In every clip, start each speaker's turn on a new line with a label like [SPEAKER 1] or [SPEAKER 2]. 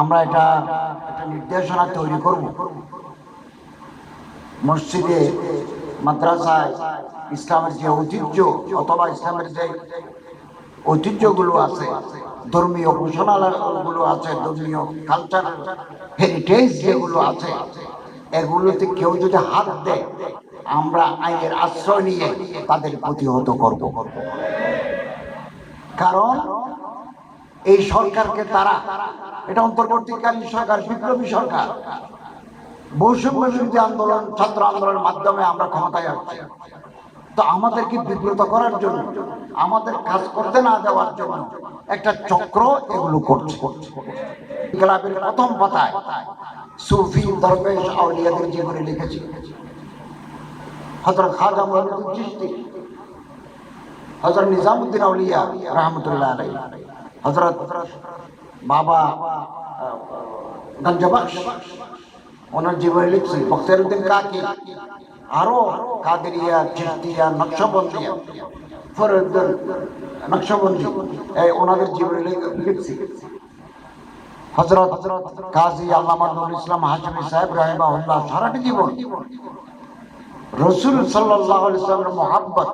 [SPEAKER 1] আমরা এটা একটা নির্দেশনা তৈরি করব। মসজিদে, মাদ্রাসায় ইসলামের যে ঐতিহ্য অথবা ইসলামের যে ঐতিহ্যগুলো আছে, ধর্মীয় ঘোষণাগুলো আছে, ধর্মীয় কালচার হেরিটেজ যেগুলো আছে, এগুলোতে কেউ যদি হাত দেয়, আমরা আইনের আশ্রয় নিয়ে তাদের প্রতিহত করব। কারণ এই সরকারকে তারা, এটা অন্তর্বর্তীকালীন সরকার, বিপ্লবী সরকার। বৈষম্য বিরোধী আন্দোলন, ছাত্র আন্দোলনের মাধ্যমে আমরা ক্ষমতায় আসছি। তো আমাদেরকে বিব্রত করার জন্য, আমাদের কাজ করতে না দেওয়ার জন্য একটা চক্র এগুলো করছে। ক্লাবের প্রথম পাতায় সুফি দরবেশ আউলিয়াদের জীবনে লিখেছি। হজরত খাজা মহিনুদ্দিন চিশতি হজরত নিজামুদ্দিন আউলিয়া রহমতুল্লাহ আলাই হজরত বাবা গঞ্জবাক্স ওনার জীবনে লিখছি বক্তেরুদ্দিন কাকি? আরও কাদেরিয়া চিস্তিয়া নকশবন্দিয়া ফরুদ্দিন নকশবন্দি, এই ওনাদের জীবনে লিখ- লিখছি। হজরত কাজী আল্লামা নুরুল ইসলাম হাশমি সাহেব রাহিমাহুল্লাহ সারাটি জীবন রসুল সাল্লাহ ইসলামের মোহাব্বত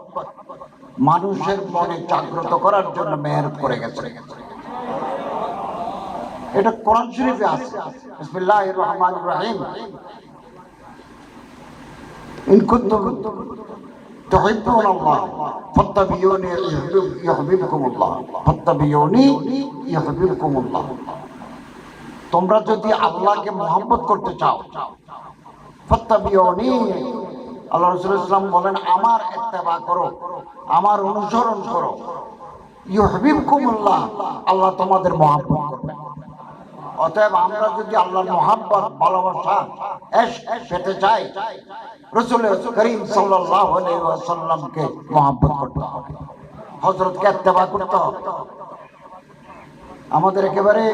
[SPEAKER 1] মানুষের মনে জাগ্রত করার জন্য মেহনত করে গেছে এটা কোরআন শরীফে আছে বিসমিল্লাহির রহমানির রহিম ইন কুনতুম تحبون الله فاتبعوني يحبب- يحببكم الله فاتبعوني يحببكم الله তোমরা যদি আল্লাহকে মোহাম্মত করতে চাও ফত্তাবিউনি আল্লাহ রাসূল ইসলাম বলেন, আমার ইত্তেবা করো, আমার অনুসরণ করো। ইউহিবকুমুল্লাহ আল্লাহ তোমাদের মহব্বত অতএব আমরা যদি আল্লাহর মহাব্বত, ভালোবাসা পেতে চাই রসুল করিম ওয়াসাল্লামকে মহব্বত করতে হবে। হযরতকে ইত্তেবা করতে হবে। আমাদের একেবারে,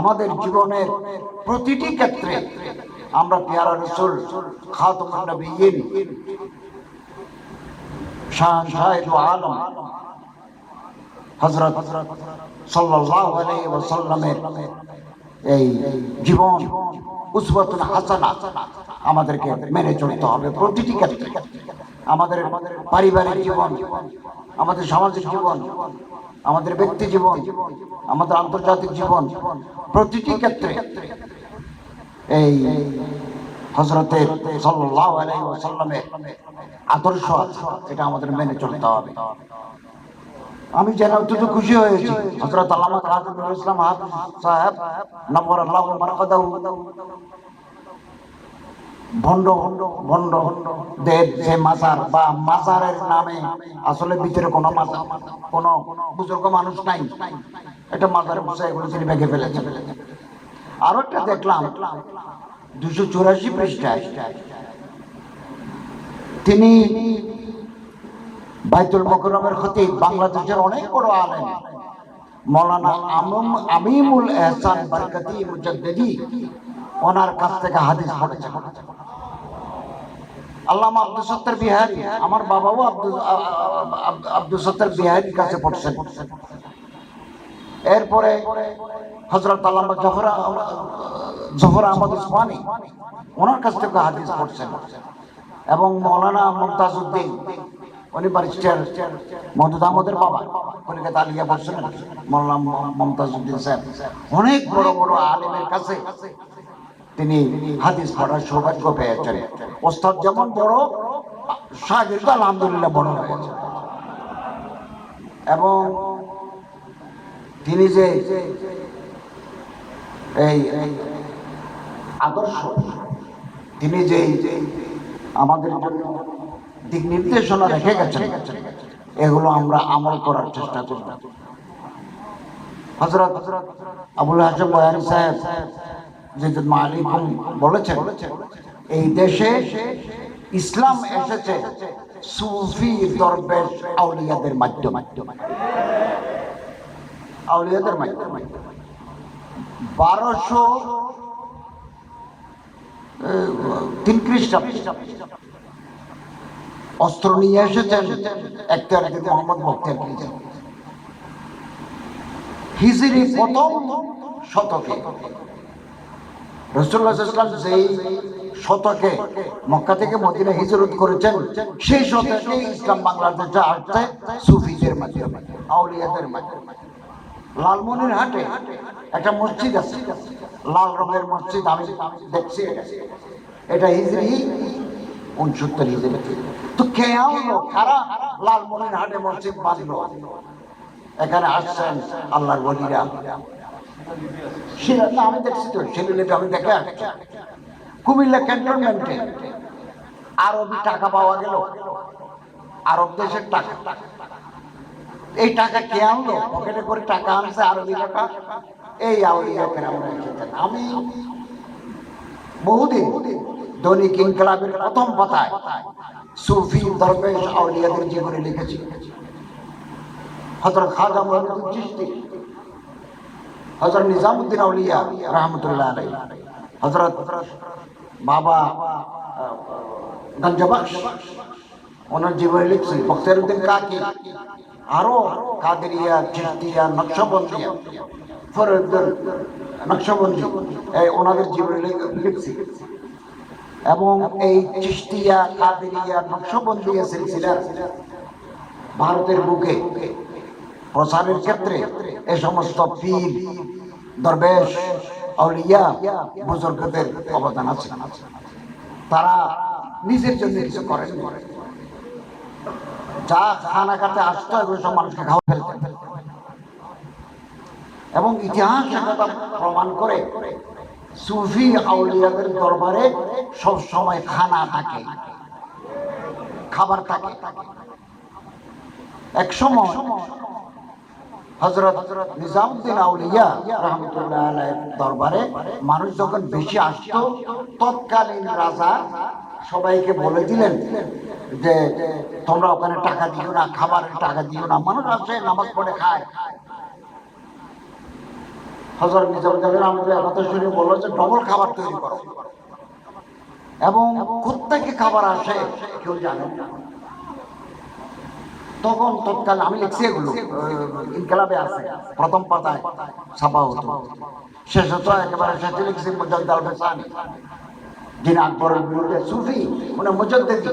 [SPEAKER 1] আমাদের জীবনের প্রতিটি ক্ষেত্রে আমরা পেয়ারা রসুল খাতুমুন নবিয়্যিন শাহ শাহিদ আলম। হযরত সাল্লাল্লাহু আলাইহি ওয়াসাল্লামের এই জীবন উসওয়াতুন হাসানা আমাদেরকে মেনে চলতে হবে প্রতিটি ক্ষেত্রে। আমাদের পারিবারিক জীবন, আমাদের সামাজিক জীবন, আমাদের ব্যক্তি জীবন, আমাদের আন্তর্জাতিক জীবন প্রতিটি ক্ষেত্রে এই হজরতের ওয়াসাল্লামের আদর্শ এটা আমাদের মেনে চলতে হবে। আমি যেন অত্যন্ত খুশি হয়েছি হজরত আল্লাহ ভণ্ড ভণ্ড যে মাজার, বা মাজারের নামে আসলে ভিতরে কোনো মাজার, কোনো বুজুর্গ মানুষ নাই। এটা মাজারে বসে এগুলো তিনি ভেঙে ফেলেছে। আরও একটা দেখলাম, দুশো চুরাশি পৃষ্ঠায়। তিনি বাইতুল মকরমের খতিব, বাংলাদেশের অনেক বড় আলেম। মৌলানা আমিম আমিমুল এহসান বরকতি মুজাদ্দিদি, ওনার কাছ থেকে হাদিস পড়েছেন। আল্লামা আব্দুল সত্তর বিহারি, আমার বাবাও আব্দুল আব্দুল সত্তর বিহারির কাছে পড়ছেন। এরপরে হজরত আল্লামা জফর জফর আহমদ উসমানী ওনার কাছ থেকে হাদিস পড়ছেন। এবং মৌলানা মুমতাজউদ্দিন, উনি ব্যারিস্টার মহদুদ আহমদের বাবা, কলিকাতা আলিয়া পড়ছেন মৌলানা মমতাজউদ্দিন সাহেব। অনেক বড় বড় আলেমের কাছে তিনি হাদিস পড়ার সৌভাগ্য পেয়েছেন। ওস্তাদ যেমন বড় শাহিদ আলহামদুলিল্লাহ বড় হয়েছে এবং তিনি যে এই আদর্শ, তিনি যে আমাদের দিক নির্দেশনা রেখে গেছেন, এগুলো আমরা আমল করার চেষ্টা করব। হজরত আবুল সাহেব বলেছেন, এই দেশে ইসলাম এসেছে সুফি দরবেশ আউলিয়াদের মাধ্যমে। আউলিয়াদের মাধ্যমে বারোশো তিন অস্ত্র নিয়ে এসেছেন একটার মোহাম্মদ বক্তিয়ার হিজরি প্রথম শতকে। রসুল্লাহ ইসলাম যেই শতকে মক্কা থেকে মদিনা হিজরত করেছেন, সেই শতকে ইসলাম বাংলাদেশে আসছে সুফিদের মাধ্যমে, আউলিয়াদের মাধ্যমে। লালমনির হাটে একটা মসজিদ আছে। লাল রঙের মসজিদ আমি দেখছি এটা। হিজরি উনসত্তর হিজরি। তো কে কারা লালমনির হাটে মসজিদ বাঁধলো। এখানে আসছেন আল্লাহর বলিরা আমি দেখছি তো সেগুলো আমি দেখে কুমিল্লা ক্যান্টনমেন্টে আরবি টাকা পাওয়া গেল। আরব দেশের টাকা। এই টাকা কে আনলো? পকেটে করে টাকা আনছে আরবি টাকা। এই আউলিয়া কেরামরা এসেছেন আমি বহুদিন দৈনিক ইনকলাবের প্রথম পাতায় সুফি দরবেশ আউলিয়াদের জীবনে লিখেছি। হজরত খাজা মহিনুদ্দিন চিশতি হজরত নিজামুদ্দিন আউলিয়া রহমতুল্লাহ আলাই হজরত বাবা গঞ্জবক্স, ওনার জীবনে লিখছি। বক্তেরুদ্দিন কাকি আরও কাদেরিয়া চিস্তিয়া নকশবন্দিয়া ফরুদ্দিন নকশবন্দি, এই ওনাদের জীবনে লিখ- লিখছি। এবং এই চিস্তিয়া কাদেরিয়া, নকশবন্দিয়া সিলসিলার ভারতের বুকে প্রসারের ক্ষেত্রে এ সমস্ত পীর, দরবেশ, আউলিয়া, বুজুর্গদের অবদান আছে। তারা নিজের জন্য কিছু করেন যা খানা খাতে আসতো এগুলো সব মানুষকে খাওয়া ফেলতেন এবং ইতিহাস প্রমাণ করে সুফি আউলিয়াদের দরবারে সব সময় খানা থাকে, খাবার থাকে। এক সময় হজরত নিজামুদ্দিন আউলিয়া রহমতুল্লাহ আলাইহির দরবারে মানুষ যখন বেশি আসতো, তৎকালীন রাজা সবাইকে বলে দিলেন যে তোমরা ওখানে টাকা দিও না, খাবারের টাকা দিও না, মানুষ আসে, নামাজ পড়ে, খায়। নিজামুদ্দিন রহমতুল্লাহ কথা শুনে বলল যে ডবল খাবার তৈরি করো। এবং কোথেকে খাবার আসে, কেউ জানে তখন তৎকাল আমি লিখছি এগুলো ইনকালাবে আছে, প্রথম পাতায় ছাপা হতো। শেষ হতো, একেবারে শেষে লিখছি মুজাদ্দ আল বেসানি যিনি আকবরের বিরুদ্ধে সুফি, উনি মুজাদ্দিদি।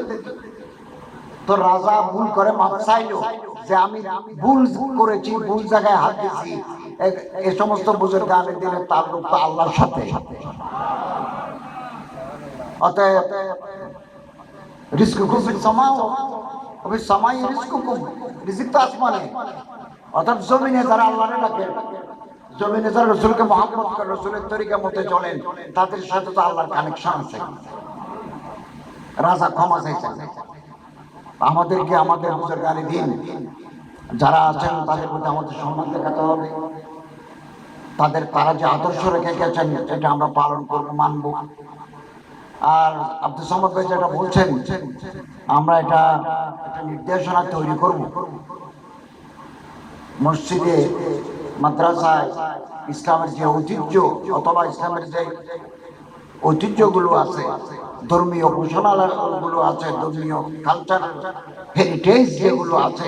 [SPEAKER 1] তো রাজা ভুল করে মাপ চাইলো যে আমি ভুল করেছি, ভুল জায়গায় হাত দিয়েছি। এ- সমস্ত বুঝের গানের দিনে তার রূপ তো আল্লাহর সাথে। অতএব রিস্ক খুব সমাও তবে সময় রিস্ক তো আসমানে। অর্থাৎ জমিনে যারা আল্লাহরে জমিনে যারা রসুলকে মহাব্বত করে, রসুলের তরিকা মতে চলেন, তাদের সাথে তো আল্লাহর কানেকশন আছে। রাজা ক্ষমা চাইছেন। আমাদেরকে আমাদের বুজুর্গানি দিন যারা আছেন তাদের প্রতি আমাদের সম্মান দেখাতে হবে। তাদের তারা যে আদর্শ রেখে গেছেন, এটা আমরা পালন করব, মানব। আর আব্দুল সামদ ভাই যেটা বলছেন, আমরা এটা একটা নির্দেশনা তৈরি করব। মসজিদে, মাদ্রাসায় ইসলামের যে ঐতিহ্য অথবা ইসলামের যে ঐতিহ্যগুলো আছে ধর্মীয় ঘোষণাগুলো আছে, ধর্মীয় কালচার হেরিটেজ যেগুলো আছে,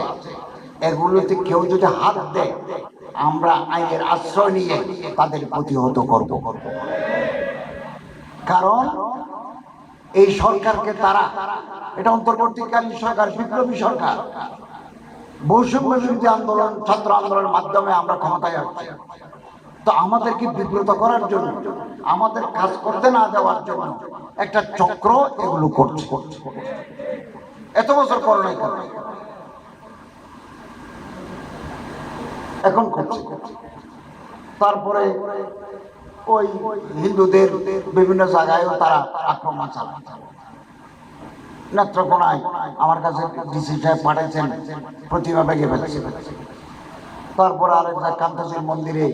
[SPEAKER 1] এগুলোতে কেউ যদি হাত দেয়, আমরা আইনের আশ্রয় নিয়ে তাদের প্রতিহত করব। কারণ এই সরকারকে তারা, এটা অন্তর্বর্তীকালীন সরকার, বিপ্লবী সরকার, বৈষম্য বিরোধী আন্দোলন, ছাত্র আন্দোলনের মাধ্যমে আমরা ক্ষমতায় আসছি। তো আমাদেরকে বিব্রত করার জন্য, আমাদের কাজ করতে না দেওয়ার জন্য একটা চক্র এগুলো করছে। এত বছর করো নাই এখন করছে। তারপরে ওই হিন্দুদের বিভিন্ন জায়গায়ও তারা আক্রমণ চালায়। নেত্রকোনায় আমার কাছে ডিসি সাহেব পাঠাইছেন, প্রতিমা বেগে ফেলেছে। তারপর আরেক জায়গায় কান্তাসির মন্দিরে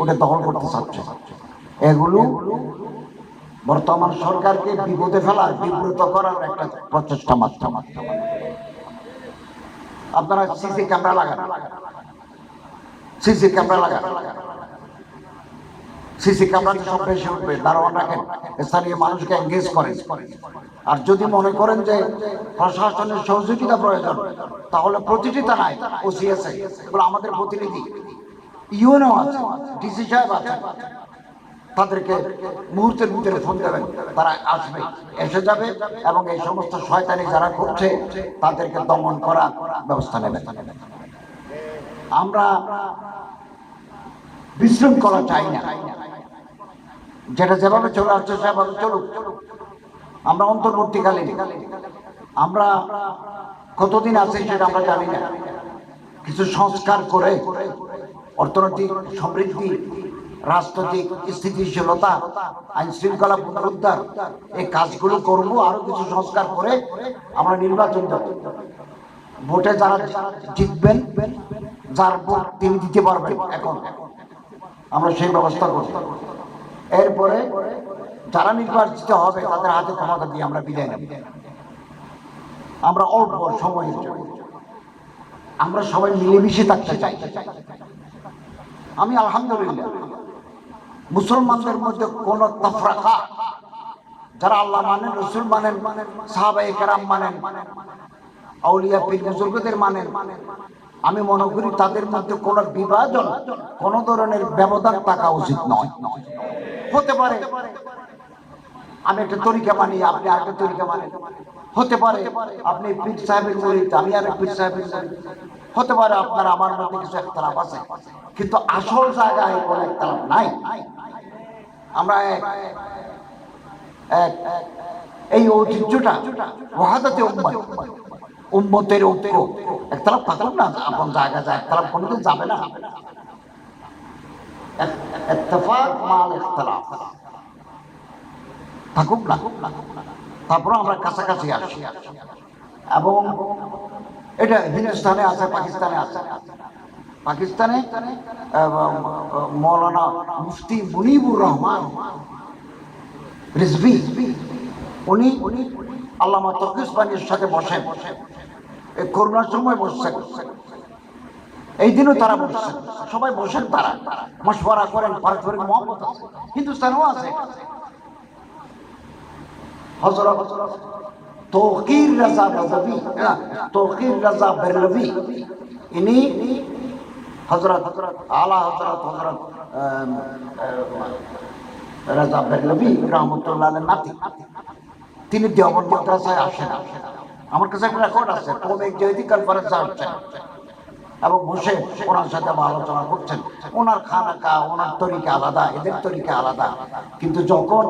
[SPEAKER 1] ওটা দখল করতে চাচ্ছে। এগুলো বর্তমান সরকারকে বিপদে ফেলার, বিব্রত করার একটা প্রচেষ্টা মাত্র। আপনারা সিসি ক্যামেরা লাগান। সিসি ক্যামেরা লাগান। সিসি ক্যামেরা সব বেশি উঠবে। দারোয়ান রাখেন। স্থানীয় মানুষকে এঙ্গেজ করেন। আর যদি মনে করেন যে প্রশাসনের সহযোগিতা প্রয়োজন, তাহলে প্রতিটি থানায় ওসিএসএ এগুলো আমাদের প্রতিনিধি, ইউএনও আছে ডিসি সাহেব আছে, তাদেরকে মুহূর্তের ভিতরে ফোন দেবেন, তারা আসবে, এসে যাবে এবং এই সমস্ত শয়তানি যারা করছে, তাদেরকে দমন করার ব্যবস্থা নেবে আমরা বিশৃঙ্খলা চাই না। যেটা যেভাবে চলে আসছে সেভাবে চলুক। আমরা অন্তর্বর্তীকালীন। আমরা কতদিন আছে সেটা আমরা জানি না। কিছু সংস্কার করে অর্থনৈতিক সমৃদ্ধি, রাজনৈতিক স্থিতিশীলতা আইন শৃঙ্খলা পুনরুদ্ধার, এই কাজগুলো করব, আরও কিছু সংস্কার করে আমরা নির্বাচন দেব। ভোটে যারা জিতবেন, যার ভোট তিনি দিতে পারবেন এখন। আমরা সেই ব্যবস্থা করব। এরপরে যারা নির্বাচিত হবে, তাদের হাতে ক্ষমতা দিয়ে আমরা বিদায় নেব। আমরা অল্প সময়ের জন্য। আমরা সবাই মিলেমিশে থাকতে চাই। আমি আলহামদুলিল্লাহ, মুসলমানদের মধ্যে কোন তফরাকা, যারা আল্লাহ মানেন, রসুল মানেন সাহাবাই কেরাম মানেন, আউলিয়া পীর বুজুর্গদের মানেন, আমি মনে করি তাদের মধ্যে কোন বিভাজন, কোন ধরনের ব্যবধান থাকা উচিত নয়। হতে পারে আমি একটা তরিকা মানি আপনি আরেকটা তরিকা মানেন হতে পারে আপনি পীর সাহেবের মুরিদ, আমি আর পীর সাহেবের মুরিদ। হতে পারে আপনার আমার মধ্যে কিছু একতলাপ আছে, কিন্তু আসল জায়গায় কোনো একতলাপ নাই। আমরা এক এক, এই ঐতিহ্যটা ওহাদাতে উম্মত, উম্মতের ঐক্য। একতলাপ থাকুক না, আপন জায়গা যায়, একতলাপ কোনোদিন যাবে না। ইত্তেফাক মাল ইখতিলাফ থাকুক না। তারপরে আমরা কাছাকাছি আসি এবং এটা হিন্দুস্তানে আছে, পাকিস্তানে আছে। পাকিস্তানে মৌলানা মুফতি মুনিবুর রহমান, রিজভি, উনি উনি আল্লামা তকিসবানির সাথে বসেন। এই করোনার সময় বসছেন। এই দিনও তারা বসছেন। সবাই বসেন তারা। মশওয়ারা করেন, পারস্পরিক মহব্বত আছে। হিন্দুস্তানেও আছে। হজরত তৌকির রাজা নদবী না, তৌকির রাজা বেরলভি ইনি হজরত আলা হজরত হজরত রাজা বেরলভি রহমতুল্লাহ নাতি। তিনি দেওবন মাদ্রাসায় আসেন। আমার কাছে একটা রেকর্ড আছে কমিক জয়তি কনফারেন্সে আসছেন এবং বসে ওনার সাথে আলোচনা করছেন। ওনার খানাকা, ওনার তরিকা আলাদা, এদের তরিকা আলাদা। কিন্তু যখন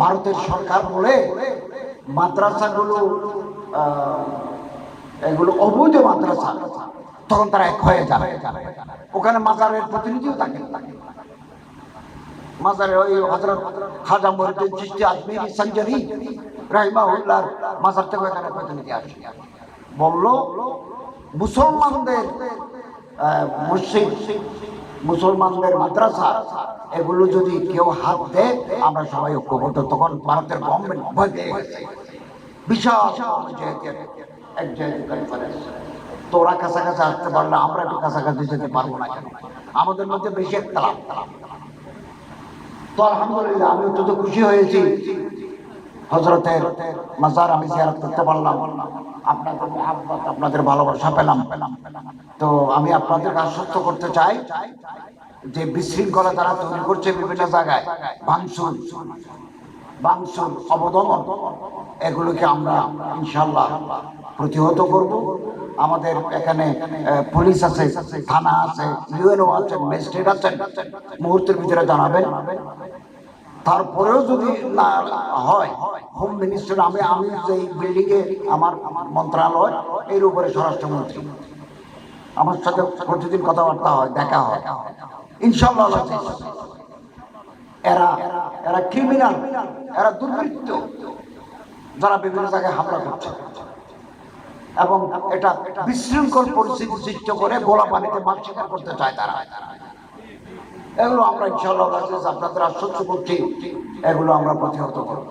[SPEAKER 1] ভারতের সরকার বলে মাদ্রাসাগুলো এগুলো অবৈধ মাদ্রাসা, তখন তারা এক হয়ে যাবে ওখানে মাজারের প্রতিনিধিও থাকে। মাজারে ওই হজরত খাজা মহিউদ্দিন চিশতি আজমিরি সঞ্জরি রাহিমাহুল্লাহর মাজার থেকে এখানে প্রতিনিধি আসে। বলল মুসলমানদের মুসলমানদের মাদ্রাসা, এগুলো যদি কেউ হাত দেয়, আমরা সবাই ঐক্যবদ্ধ। তখন ভারতের গভর্নমেন্ট ভয় পেয়ে গেছে। বিশাল কনফারেন্স তোরা কাছাকাছি আসতে পারলে আমরা একটু কাছাকাছি যেতে পারব না কেন? আমাদের মধ্যে বেশি একটা লাভ তো আলহামদুলিল্লাহ আমি অত্যন্ত খুশি হয়েছি। হজরতের মাজার আমি জিয়ারত করতে পারলাম। আপনাদের মহাব্বত, আপনাদের ভালোবাসা পেলাম। তো আমি আপনাদেরকে আশ্বস্ত করতে চাই যে বিশৃঙ্খলা তারা তৈরি করছে বিভিন্ন জায়গায়। ভাঙচুর ভাঙচুর, অবদমন, এগুলোকে আমরা ইনশাল্লাহ প্রতিহত করব। আমাদের এখানে পুলিশ আছে, থানা আছে ইউএনও আছেন ম্যাজিস্ট্রেট আছেন। মুহূর্তের ভিতরে জানাবেন। তারপরেও যদি না হয়, হোম মিনিস্টার, আমি আমি যে বিল্ডিং এ আমার আমার মন্ত্রণালয়, এর উপরে স্বরাষ্ট্রমন্ত্রী। আমার সাথে প্রতিদিন কথাবার্তা হয়, দেখা হয়। ইনশাল্লাহ এরা এরা ক্রিমিনাল এরা দুর্বৃত্ত, যারা বিভিন্ন জায়গায় হামলা করছে। এবং এটা বিশৃঙ্খল পরিস্থিতি সৃষ্টি করে গোলা পানিতে মাছ করতে চায় তারা। এগুলো আমরা ইনশাল্লাহ আপনাদের আশ্বস্ত করছি। এগুলো আমরা প্রতিহত করব।